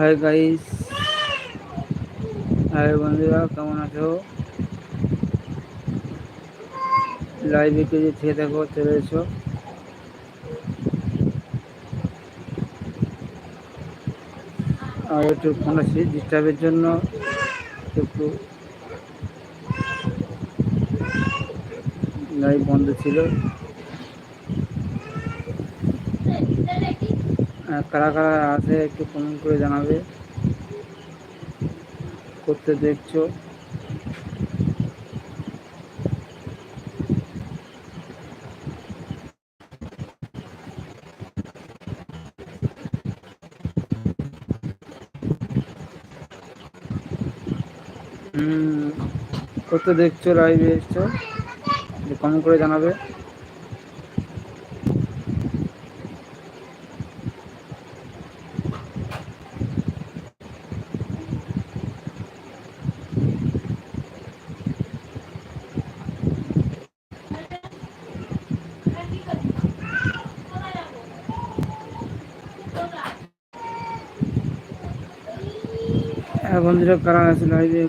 Hi guys hi বন্ধুরা, কেমন আছো? লাইভে কে যে থেকে দেখো, চলে এসো। আর একটু ফোন আসি ডিস্টার্বের জন্য। একটু লাইভ বন্ধ ছিল। কারা কারা আছে একটু কমেন্ট করে জানাবে। করতে দেখছ। করতে দেখছ লাইভে এসছো। কমেন্ট করে জানাবে। হ্যাঁ বন্ধুরা কারা আছে লাইভে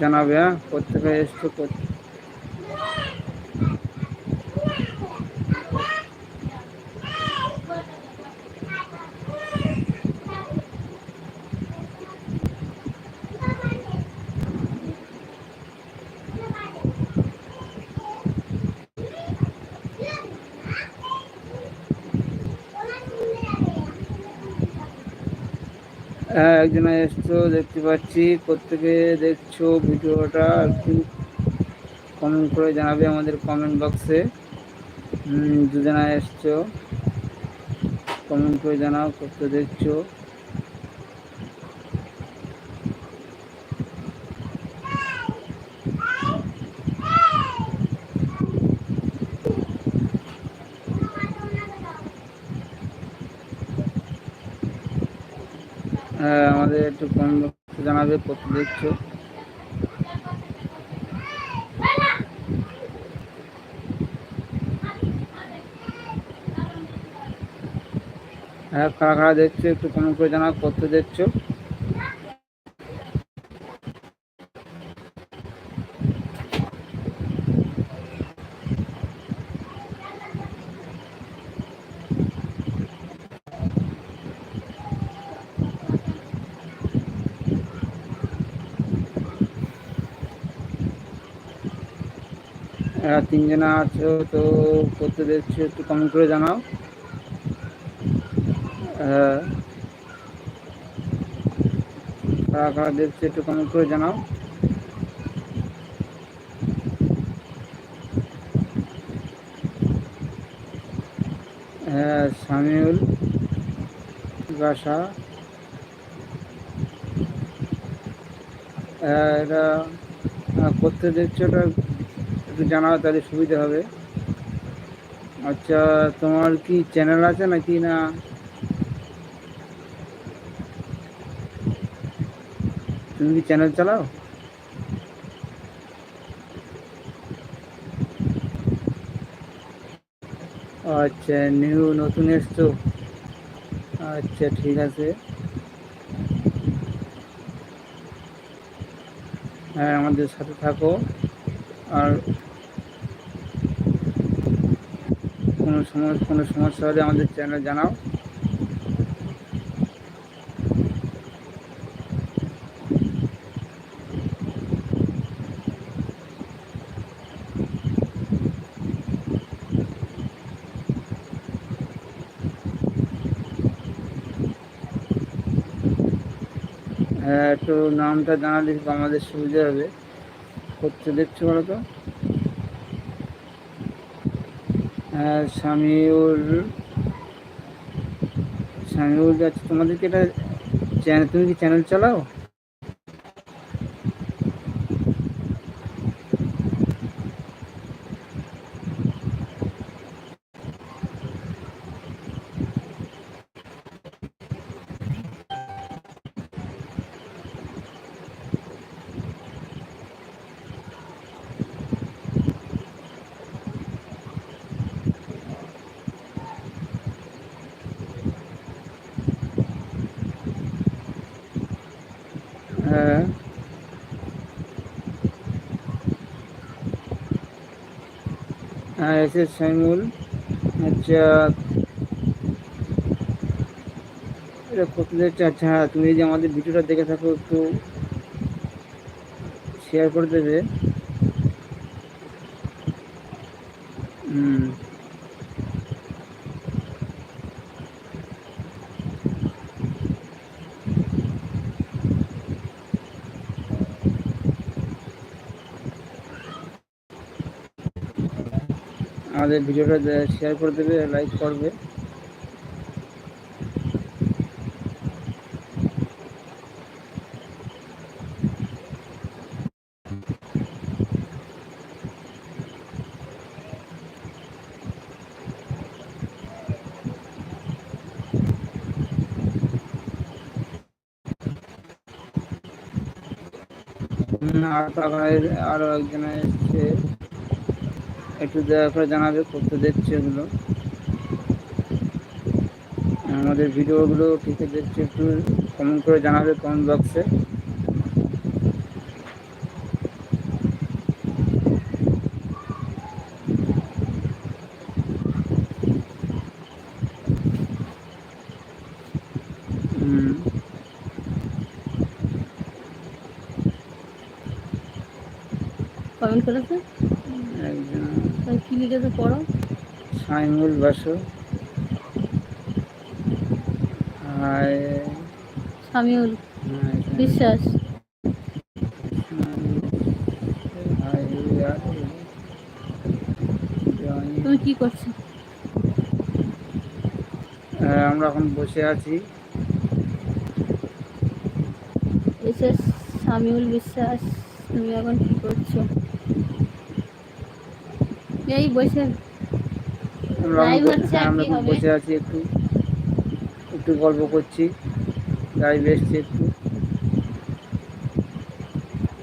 জানাবে হ্যাঁ প্রত্যেকে এসছো হ্যাঁ একজনে এসছো, দেখতে পাচ্ছি। প্রত্যেকে দেখছ ভিডিওটা, একটু কমেন্ট করে জানাবে আমাদের কমেন্ট বক্সে দুজনা এসছো কমেন্ট করে জানাও কত দেখছ। হ্যাঁ আমাদের একটু কম জানাবে কত দেখছ। হ্যাঁ কারা কারা দেখছ, একটু কমেন্ট করে জানাও, কত দেখছ। তিনজনা আছো, তো করতে দেখছ, একটু কমেন্ট করে জানাও। হ্যাঁ। কারা কারা দেখছ, একটু কমেন্ট করে জানাও। হ্যাঁ সামিউল বাসা। এটা করতে দেখছ, ওটা একটু জানাও, তাহলে সুবিধা হবে। আচ্ছা তোমার কি চ্যানেল আছে নাকি না? তুমি কি চ্যানেল চালাও? আচ্ছা নিউ নতুন এসছো? আচ্ছা ঠিক আছে। হ্যাঁ আমাদের সাথে থাকো। আর কোনো সময় কোনো সমস্যা হলে আমাদের চ্যানেল জানাও। হ্যাঁ একটু নামটা জানালে আমাদের সুবিধা হবে। করতে দেখছ বলো তো? হ্যাঁ স্বামীর সামিউল যাচ্ছে। তোমাদেরকে এটা চ্যানেল তুমি কি চ্যানেল চালাও? হ্যাঁ এস এস সাইমুল আচ্ছা আচ্ছা হ্যাঁ তুমি যদি আমাদের ভিডিওটা দেখে থাকো, একটু শেয়ার করে দেবে। আমাদের ভিডিওটা শেয়ার করে দেবে লাইক করবে। আরও একজন এসছে। একটু দয়া করে জানাবে করতে দেখছে এগুলো। আমাদের ভিডিওগুলো ঠিক দেখছে একটু কমেন্ট করে জানাবে কমেন্ট বক্সে কমেন্ট করেছে? লিখেছে পড়ো। সাইমুল বাসু। সামিউল বিশ্বাস। তুমি কি করছ? আমরা এখন বসে আছি। এসে সামিউল বিশ্বাস তুমি এখন কি করছ? এই বসে। লাইভ হচ্ছে আমরা বসে আছি একটু। একটু গল্প করছি। লাইভ এসছি একটু।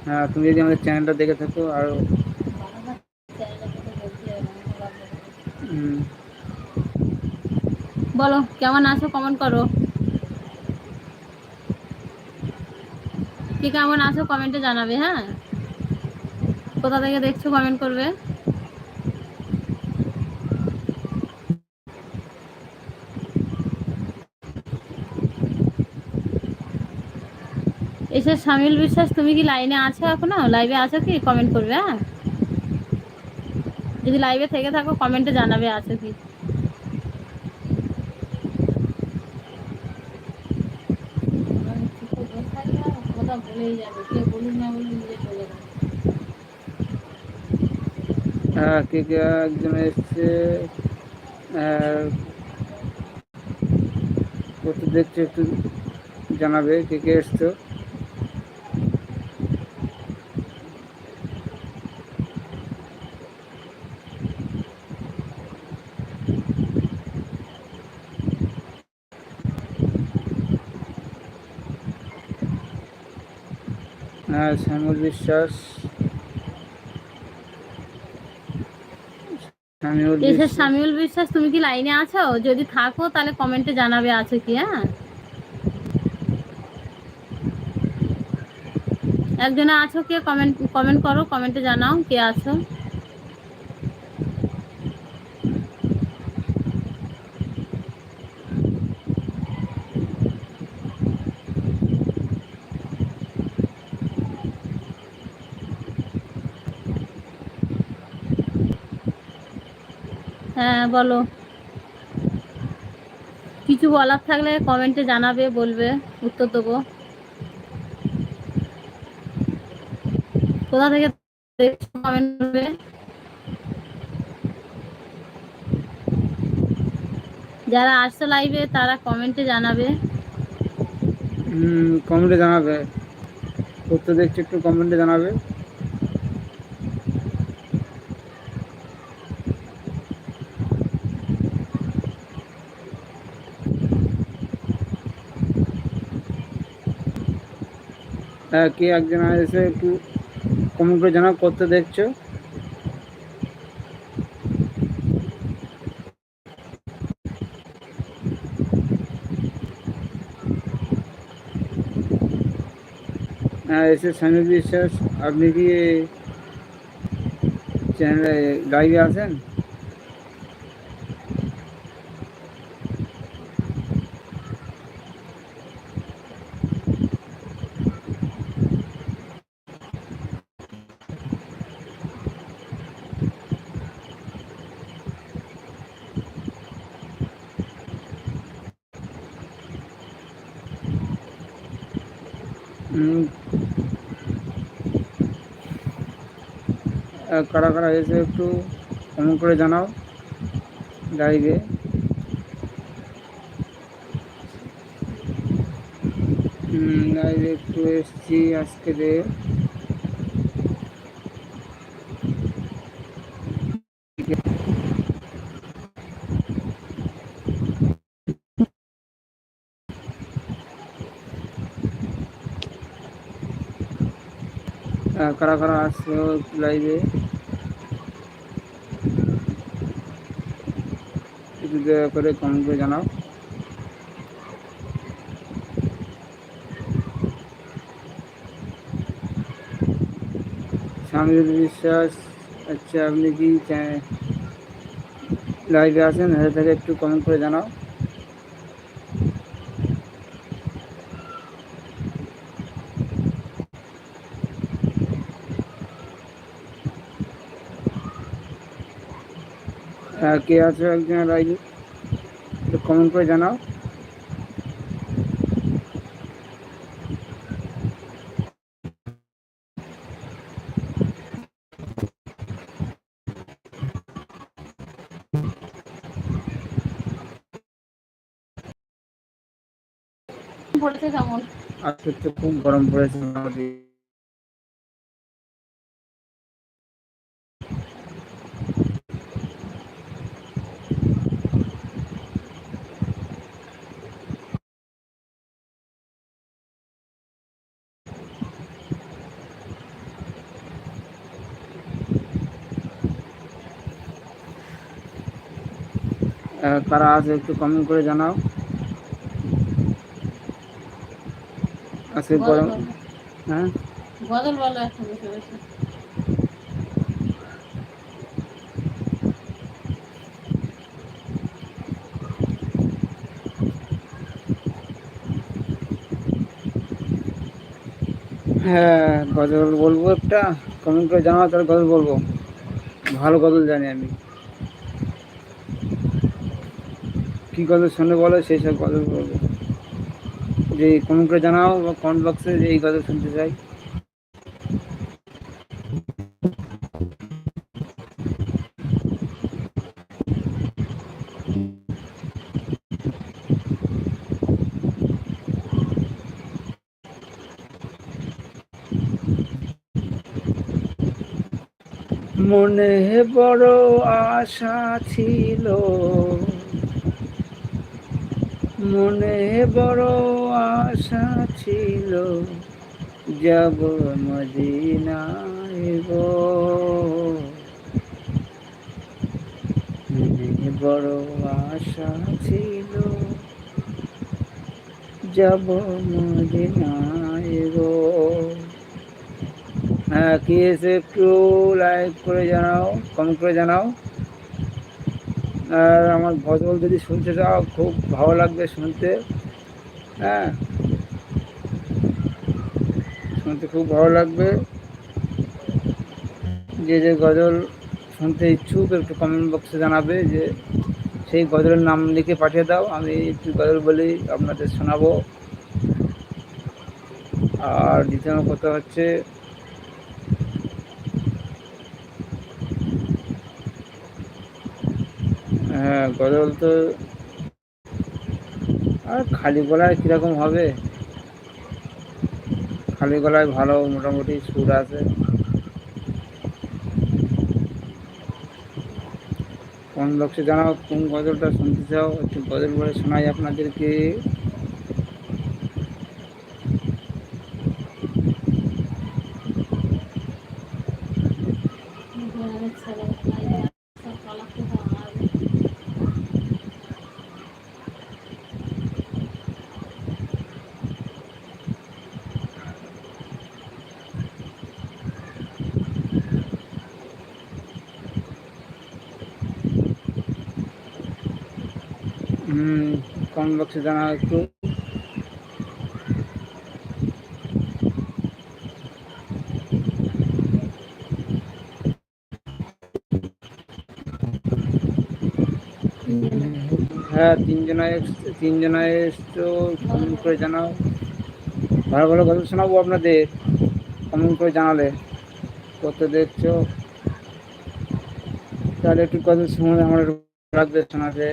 হ্যাঁ তুমি যদি আমাদের চ্যানেলটা দেখে থাকো আর বলো কেমন আছো? কমেন্ট করো। কি কেমন আছো? কমেন্টে জানাবে হ্যাঁ? কোথা থেকে দেখছ? কমেন্ট করবে। এসে শামিল বিশ্বাস, তুমি কি লাইনে আছো এখনও? লাইভে আছো কি? কমেন্ট করবে হ্যাঁ? যদি লাইভে থেকে থাকো কমেন্টে জানাবে আছো কি। হ্যাঁ কে কে একজন দেখছে একটু জানাবে কে কে এসছো। বিশ্বাস। সামিউল বিশ্বাস তুমি কি লাইনে আছো? যদি থাকো তাহলে কমেন্টে জানাবে আছে কি হ্যাঁ? একজনে আছো কে? কমেন্ট কমেন্ট করো কমেন্টে জানাও কে আছো। হ্যাঁ বলো। কিছু বলার থাকলে কমেন্টে জানাবে, বলবে, উত্তর দেবো। কোথা থেকে কমেন্ট যারা আসছে লাইভে তারা কমেন্টে জানাবে। কমেন্টে জানাবে। করতে দেখছি একটু কমেন্টে জানাবে। কে একজন এসে একটু কমেন্ট করে জানাও করতে দেখছ? হ্যাঁ এসে স্বামী বিশ্বাস, আপনি কি চ্যানেলে লাইভে আছেন? কারা কারা এসে একটু কমেন্ট করে জানাও লাইভে লাইভে একটু এসছি আজকে রে কারা কারা আসছে লাইভে একটু দয়া করে কমেন্ট করে জানাও। স্বামীর বিশ্বাস আচ্ছা আপনি কি লাইভে আছেন? হেঁটে থেকে একটু কমেন্ট করে জানাও। কে আছে একজন লাইভে একটু কমেন্ট করে জানাও। আজকে খুব গরম পড়েছে মোটামুটি কারা আছে একটু কমেন্ট করে জানাও। আজকে গরম হ্যাঁ? বদল বলো একটা বসে বসে হ্যাঁ গজল বলব একটা। কমেন্ট করে জানাও তাহলে গজল বলব। ভালো গজল জানি আমি। কি গজল শুনে বলো, সেই সব গজল বলব। যে কমেন্ট করে জানাও বা কমেন্ট বক্সে যে এই গজল শুনতে চাই। মনে বড় আশা ছিল। মনে বড় আশা ছিল, যাব মদিনায় গো। মনে বড় আশা ছিল, যাব মদিনায় গো। হ্যাঁ কি এসে একটু লাইক করে জানাও কমেন্ট করে জানাও। আর আমার গজল যদি শুনতে চাও, খুব ভালো লাগবে শুনতে। হ্যাঁ? শুনতে খুব ভালো লাগবে। যে যে গজল শুনতে ইচ্ছুক, একটু কমেন্ট বক্সে জানাবে যে সেই গজলের নাম লিখে পাঠিয়ে দাও, আমি একটু গজল বলি, আপনাদের শোনাবো। আর দ্বিতীয় কথা হচ্ছে হ্যাঁ গজল তো আর খালি গলায় কীরকম হবে? খালি গলায় ভালো মোটামুটি সুর আছে। কোন বক্সে জানাও, কোন গজলটা শুনতে চাও, একটু গজল বলে শোনাই আপনাদেরকে হুম কোন বক্সে জানাও একটু। হ্যাঁ তিনজনায় তিনজনায় এসছো, কমেন্ট করে জানাও। ভালো ভালো গল্প শোনাবো আপনাদের, কমেন্ট করে জানালে। কত দেখছ? তাহলে একটু কথা শুনে আমার লাগবে শোনাতে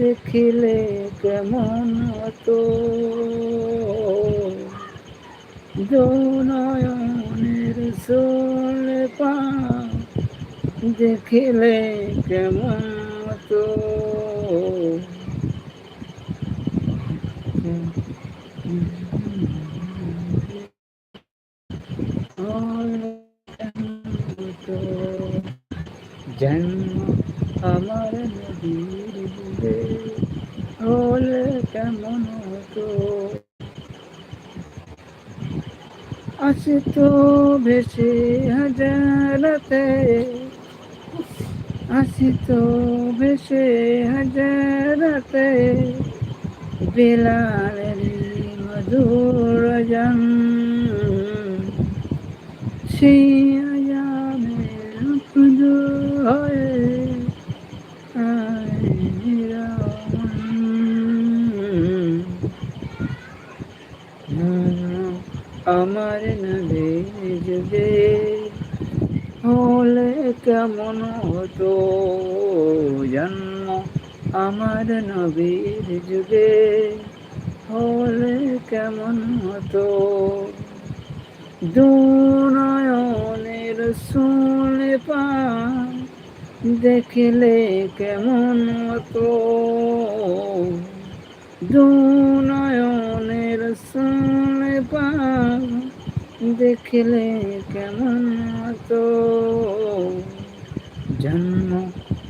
দেখিলে কেমন তো নয়নের সোলে পা দেখিলে কেমন তো? ভেসে হাজারাতে আসি তো ভেসে হাজারাতে বিলালের মধুর জান সেই আয়ামের পুজো হয়ে। আমার নদী যুগে হলে কেমন হতো জন্ম আমার নবীর যুগে? হলে কেমন হতো? দুনয়নের শুনে পা দেখলে কেমন হতো? দুনয়নের শুনে পা দেখলে কেমন হতো? জন্ম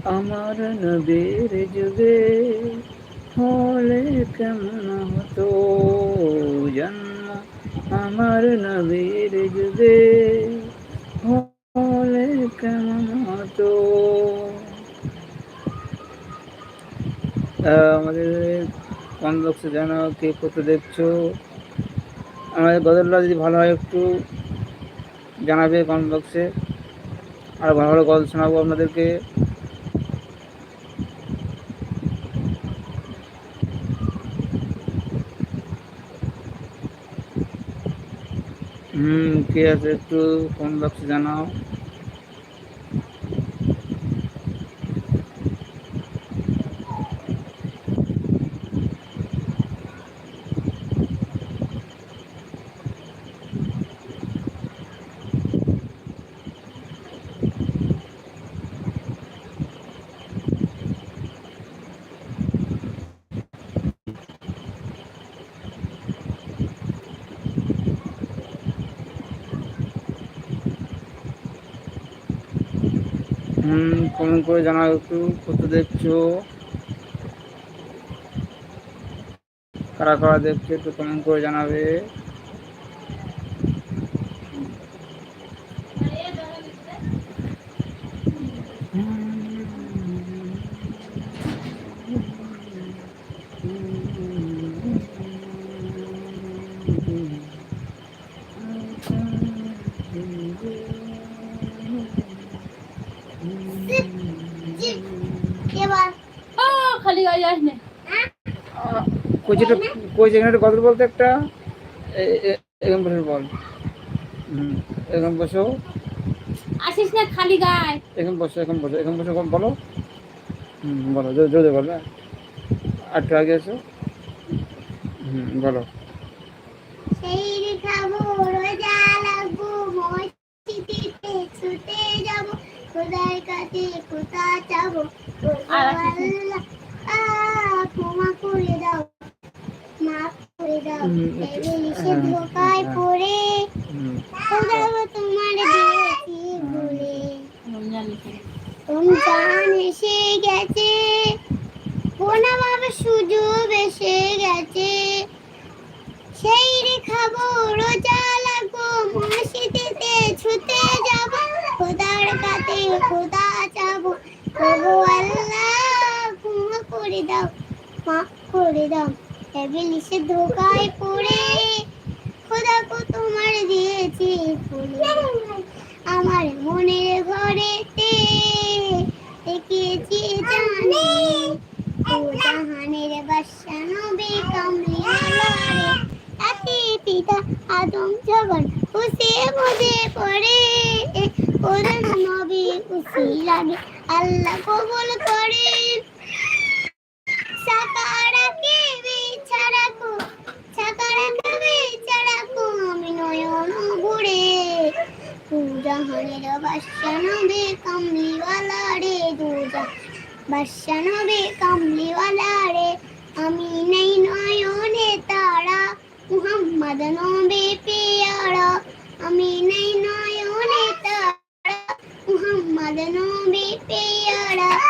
আমার নবীর যুগে। হলে কেমন হতো? জন্ম আমার নবীর যুগে। হলে কেমন হতো? আমাদের কম বক্সে জানাও কে কত দেখছ? আমাদের গদরটা যদি ভালো হয় একটু জানাবে কমেন্ট বক্সে? আর ভালো ভালো গল্প শোনাবো আপনাদেরকে। হুম কে আছে একটু ফোন বক্সে জানাও হুম কমেন্ট করে জানাও একটু কত দেখছ? কারা কারা দেখছ একটু কমেন্ট করে জানাবে। ও খালি গায়ে যাস না। কই যেটা কই যেখানে একটা গল্প বলতে একটা? এরকম বসে বল। হুম এরকম বসো। আসিস না খালি গায়ে। এরকম বসো এরকম বসো এরকম বসো বলো। হুম বলো জোরে বলো হ্যাঁ। আগে এসো। হুম বলো। সেই খাব রোজা লাগবো মসজিদে ছুটে যাব খোদার কাছে কোথা যাব ক্ষমা সুযোগ এসে গেছে। সেই খাব রোজা লাগবো মসজিদেতে ছুতে যাব। খোদার কাছে খোদা যাব করে দাও মাফ করে দাও এবিলিসে ধোকায় পড়ে। খোদাকে তোমার দিয়েছি আমার মনের ঘরেতে দেখিয়েছি জানি ও জাহানের বাদশা নবী কামলিওয়ালারে তাতে পিতা আদম, জগন উসে মধ্যে পড়ে। ওদের নবী উসি লাগে আল্লাহ কবুল করে জাহানের বাদশা নবী কামলিওয়ালা রে দুজা বাদশা নবী কামলিওয়ালা রে আমি নেই নয়নে তারা, মুহাম্মদ নবী পিয়ারা, আমি নেই নয়নে তারা, মুহাম্মদ নবী পিয়ারা।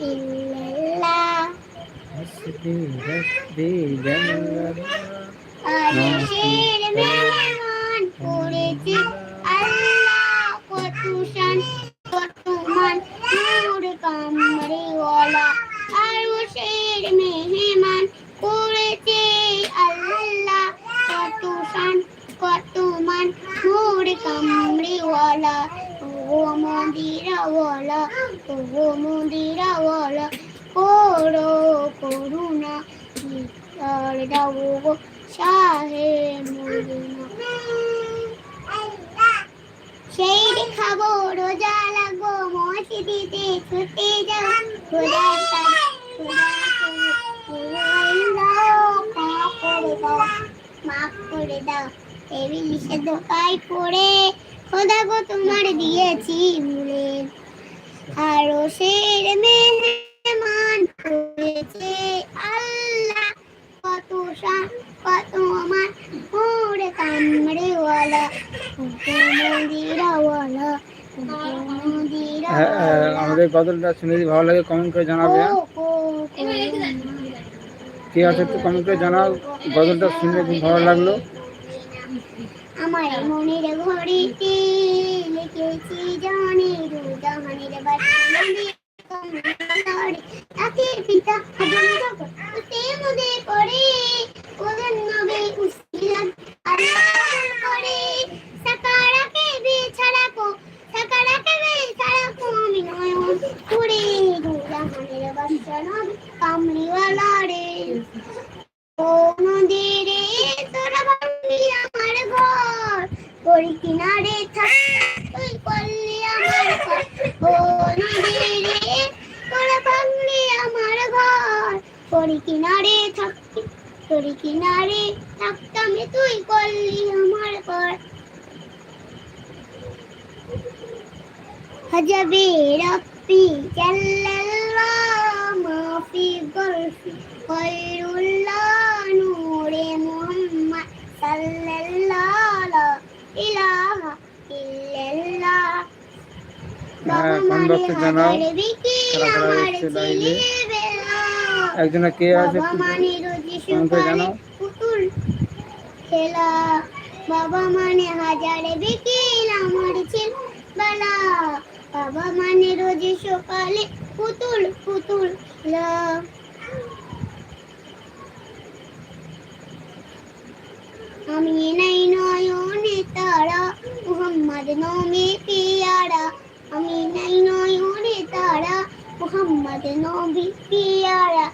إلا الله দাও টেবিলিশে ধোকায় পড়ে। খোদা গো তোমার দিয়েছি ভুলে আরও শের মেহমান করেছে আল্লাহ। কত শান কত আমার মোরে কামড়েওয়ালা। মন্দিরাওয়ালা হ্যাঁ হ্যাঁ, আমাদের গজলটা শুনে যদি ভালো লাগে কমেন্ট করে জানাবে হ্যাঁ? কে আছে একটু কমেন্ট করে জানাও গজলটা শুনে খুব ভালো লাগল। আমার মনের ঘরেতে লিখেছি জানের জাহানের বাড়ি পিতা মুদে পড়ে ওদের নবে হ্যাঁ, কোন জানাও? কারা কারা এসছে লাইভে? একজনে কে আছে একটু জানাও। খেলা। বাবা মানে হাজারে বিকেল আমার ছিল বেলা। বাবা মানে রোজ সকালে পুতুল পুতুল আমি নাই নয়নে তারা মুহাম্মদ নমে পিয়ারা। আমি নাই নয়নে তারা মুহাম্মদ নবী পিয়ারা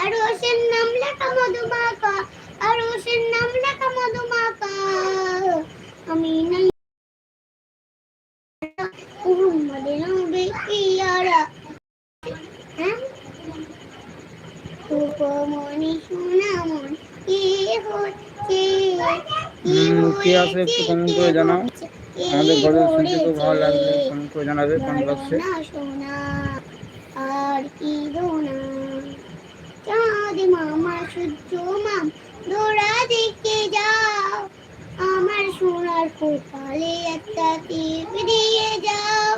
আর ওসের নাম লেখা মধুমাকা আর ওসের নাম লেখা মধুমাকা আমি নাই মুহাম্মদ নবী পিয়ারা হ্যাঁ কি হচ্ছে কি কে। হচ্ছে? আমাদের গল্প শুনতে খুব ভালো? কমেন্ট করে জানাবে কমেন্ট বক্সে আর কি চাঁদ মামা সূর্য মাম দোড়া দেখে যাও। আমার সোনার কপালে একটা টিপ দিয়ে যাও।